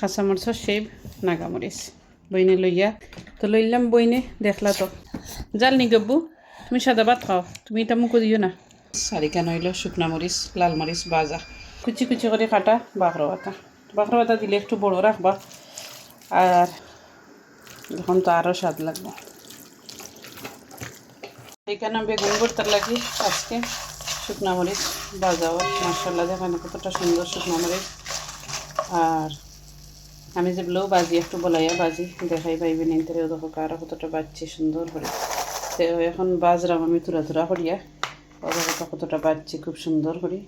কাঁচামরিচর shape নাগামরিচ। বইনে লইয়া। তো লইলাম বইনে দেখলা তো। জাল নি গব্বু তুমি সাদা ভাত খাও। তুমি এটা মুখো দিও না। সারিকা নইল শুকনা মরিচ লাল মরিচ বাজা। কুচি কুচি করে কাটা বাঁকড়া পাতা বাঁকড়া পাতা দিলে একটু বড় রাখবা। আর এখন তো আরও স্বাদ লাগবে। এখানে বেগুন ভর্তার লাগি আজকে। শুকনা মরিচ বাজাও মশলা দেখানো কতটা সুন্দর শুকনা মরিচ। আর আমি যেগুলো বাজি একটু বলাইয়া বাজি দেখাই পাইবে নিতে দেখো কারও কতটা বাজছে, সুন্দর করে। তো এখন বাজরাম আমি তুরা তুরা করিয়া ওদের কতটা বাজছি, খুব সুন্দর করে।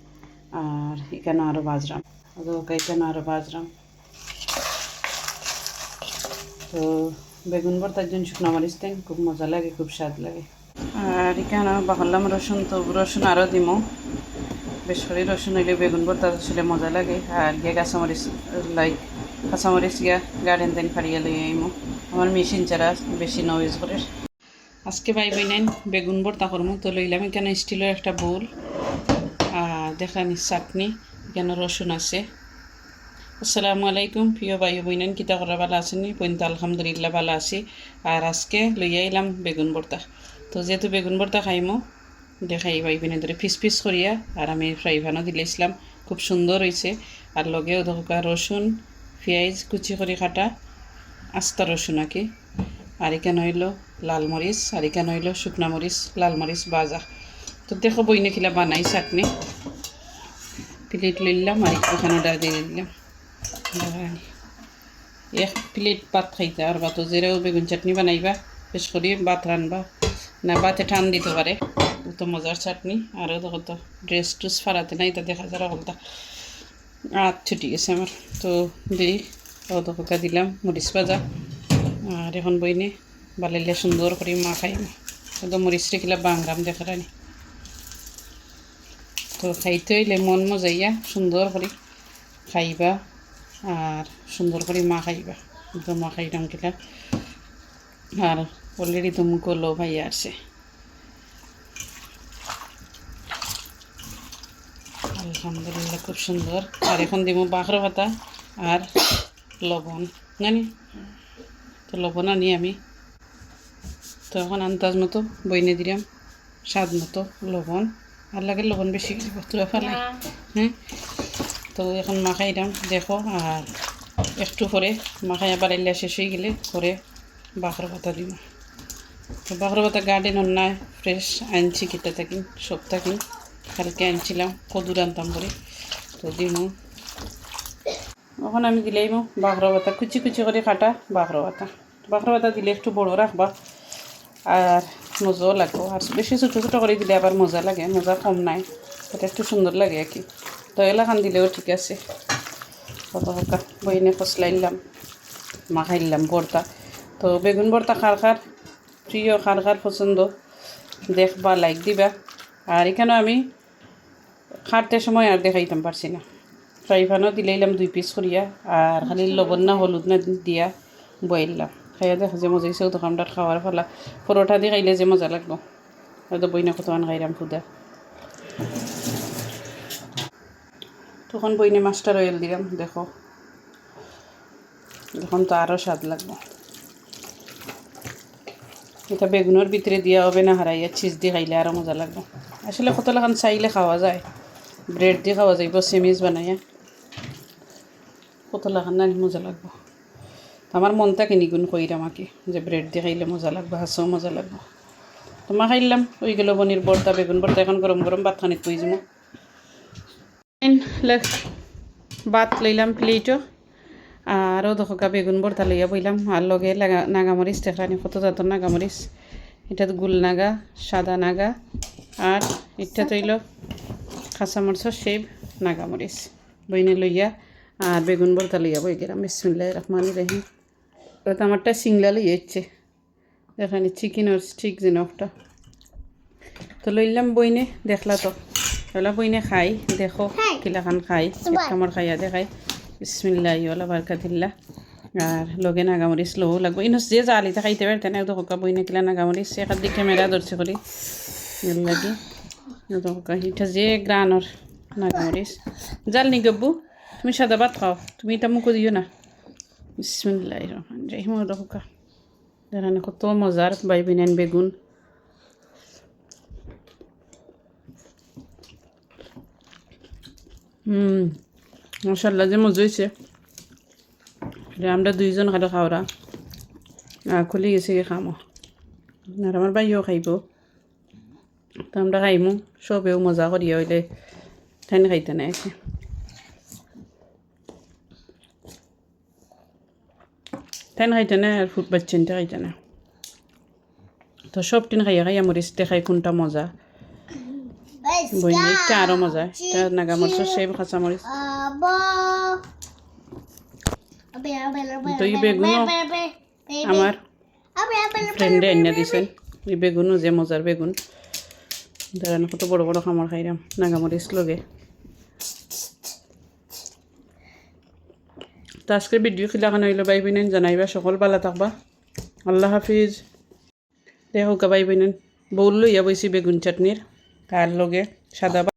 আর এখানে আরও বাজরাম। ওদের এখানে আরও বাজরাম। তো বেগুন ভর্তার জন্য শুকনো মরিচ দেন খুব মজা লাগে, খুব স্বাদ লাগে। আর এখানে বাহলাম রসুন, তো রসুন আরও দিমো। বেশ করে রসুন হইলে বেগুন ভর্তা আসলে মজা লাগে। আর গিয়ে কাঁচামরিচ লাইক কাঁচামরিচ গিয়া গার্ডেন দেন ফাড়িয়া লই আইমো। আমার মেশিন ছাড়া বেশি নয়েজ করে। আজকে ভাই নেন বেগুন ভর্তা করমু। তো লইলাম এখানে স্টিলের একটা বোল। আর দেখানি চাটনি, এখানে রসুন আছে। আসসালামু আলাইকুম, প্রিয় ভাই বইনেন, কিতা করা ভালো আছেনি বইন তো আলহামদুলিল্লাহ ভালো আছি। আর আজকে লইয়া এলাম বেগুন ভর্তা। তো যেহেতু বেগুন ভর্তা খাইমো দেখাই ভাই বিনে ধরে। পিস পিস করিয়া আর আমি ফ্রাই প্যানও দিলেছিলাম খুব সুন্দর হয়েছে আর লগেও ধোকা, রসুন, পেঁয়াজ, কুচি করে কাটা, আস্তা রসুন আঁকি। আর এখানে হইল লাল মরিচ, আর এখানে হইল শুকনা মরিচ, লাল মরিচ বাজা তো দেখো বইনে খিলা বানাই চাটনি। প্লেট লইলাম আর এখানে ডা দিয়ে দিলাম। এক প্লেট ভাত খাইতে আর ভাত যেরাও বেগুন চাটনি বানাইবা, বেশ করে ভাত রানবা। না, ভাতে টান দিতে পারে। তো মজার চাটনি। আরও তো ড্রেস টুস ফারাতে নাই, তা দেখা যারা হলতা আচ্ছা ঠিক আছে আমার, তো দিই। ও দোকা দিলাম মরিচ ভাজা। আর এখন বইনে বালাইলে সুন্দর করে মা খাই একদম মরিচ রেখিলা বাংরাম দেখা রানি তো খাইতে হইলে মন মজাইয়া সুন্দর করে খাইবা আর সুন্দর করে মা খাইবা একদম মা খাইলাম কিলা। আর অলরেডি তো মুখ লো ভাই আসছে আলহামদুলিল্লাহ, খুব সুন্দর। আর এখন দিব বাঁকড়া পাতা আর লবণ। জানি তো লবণ আনি আমি। তো এখন আন্দাজ মতো বইনে দিলাম, স্বাদ মতো লবণ। আর লাগে লবণ বেশি তুলা ফেলাই হ্যাঁ? তো এখন মাখাই দাম দেখো। আর একটু পরে মাখাইয়া বাড়াইলে শেষ হয়ে গেলে পরে বাঁকড়া পাতা দিব। তো বাঁকড়া পাতা গার্ডেন নাই ফ্রেশ আনছি কেটে থাকি, সব থাকি। কালকে আনছিলাম কদুর আনতাম করে তো দিমু। এখন আমি দিলেইমু বাঁকড়া পাতা কুচি কুচি করে কাটা বাঁকড়া পাতা বাঁকড়া পাতা দিলে একটু বড় রাখবা, আর মজাও লাগবো। আর বেশি ছোটো ছোটো করে দিলে আবার মজা লাগে, মজা কম নাই। এটা একটু সুন্দর লাগে আর কি। তো এলাকান দিলেও ঠিক আছে। কত হকা বইনে ফসলাইলাম মাখাইলাম ভর্তা তো বেগুন ভর্তা খার খার, প্রিয় খার খার পছন্দ, দেখবা লাইক দিবা। আর এখানে আমি খাটতে সময় আর দেখাইতাম পারছি না। ফ্রাই প্যানও দিলাইলাম দুই পিস করিয়া আর খালি লবণ না হলুদ না দিয়া বইলাম খাইয়া দেখা যে মজা হয়েছে দোকানটার খাওয়ার ফলা পরোটা দিয়ে খাইলে যে মজা লাগবো। হয়তো বইনা কতক্ষণ খাইলাম ফুদা তখন বইনে মাস্টার অয়েল দিলাম দেখো। এখন তো আরও স্বাদ লাগবো। এটা বেগুনের ভিতরে দিয়া হবে না হারাইয়া চিজ দিয়ে খাইলে আরও মজা লাগবে। আসলে কত লাখান চাইলে খাওয়া যায়। ব্রেড দিয়ে খাওয়া যাইব সেমিজ বানাইয়া। কত লাখান না মজা লাগবো। আমার মনটা কিনিগুণ কইরা আমাকে যে ব্রেড দিয়ে খাইলে মজা লাগবে হাঁসও মজা লাগবে। তোমা খাইলাম ওই গেল বনির বর্তা বেগুন বর্তা এখন গরম গরম ভাত খানিত কই যাব। ভাত লইলাম প্লেটও আরও দশকা বেগুন ভর্তা লইয়া বইলাম আর লগে নাগামরিচ দেখানি কত জাতর নাগামরিচ এটা গুল নাগা, সাদা নাগা। আর এটা তৈল কাঁচামরিচর শেপ নাগামরিচ বইনে লইয়া আর বেগুন ভর্তা লইয়া বই গেলাম। বিসমিল্লাহ রহমান রহিম। ওটা আমারটা সিংলা লইয়া ইচ্ছে দেখানি চিকেনের ঠিক যেন একটা। তো লইলাম বইনে দেখলা তো। ওলা বইনে খাই দেখো কিলাখান খাই কামড় খাইয়া দেখাই। বিসমিল্লাহ ওলা বারকাতিল্লা আর লগে নাগামরিচ লও লাগবো। ইনস যে জালিতে খাইতে পারতে না দোকা বই নাকিলা নাগামরিচ এখান দিকে ক্যামেরা ধরছে করি। এর লাগে। এটা যে গ্রানর নাগামরিচ জাল নি গব্বু, তুমি সাদা ভাত খাও, তুমি এটা মুখো দিও না। বিসমিল্লাহ রহমান রহিম রহকা দেখানে কত মজার বাইবিনেন বেগুন। হুম মশাল্লা যে মজা হয়েছে আমরা দুইজন খালি খাওয়া খুলি গেছে খামো। আর আমার বাইও খাইব। তো আমরা খাইমু সবেও মজা করিয়া হইলে ঠাইন খাইতে নাই আছে ঠাইন খাইতে নাই আর ফুট বাচ্চেনটা খাইতে না তো সব টিন খাইয়া খাইয়া মরিচ দেখাই কোনটা মজা বইনিটা আরও মজা এটা নাগামরিচর সেই কাঁচামরিচ তো এই বেগুনও আমার ফ্রেন্ডে এনে দিছেন এই বেগুনও যে মজার বেগুন দাঁড়ানো, কত বড় বড় খামার খাইলাম নাগামরিচ লগে তো আজকের ভিডিও খিলাখান হইল বাই বিনেন জানাইবা, সকল ভালো থাকবা। আল্লাহ হাফিজ। দেখো গা বাই বিনেন। বউল লইয়া বইছি বেগুন চাটনির তার লগে? সাদা।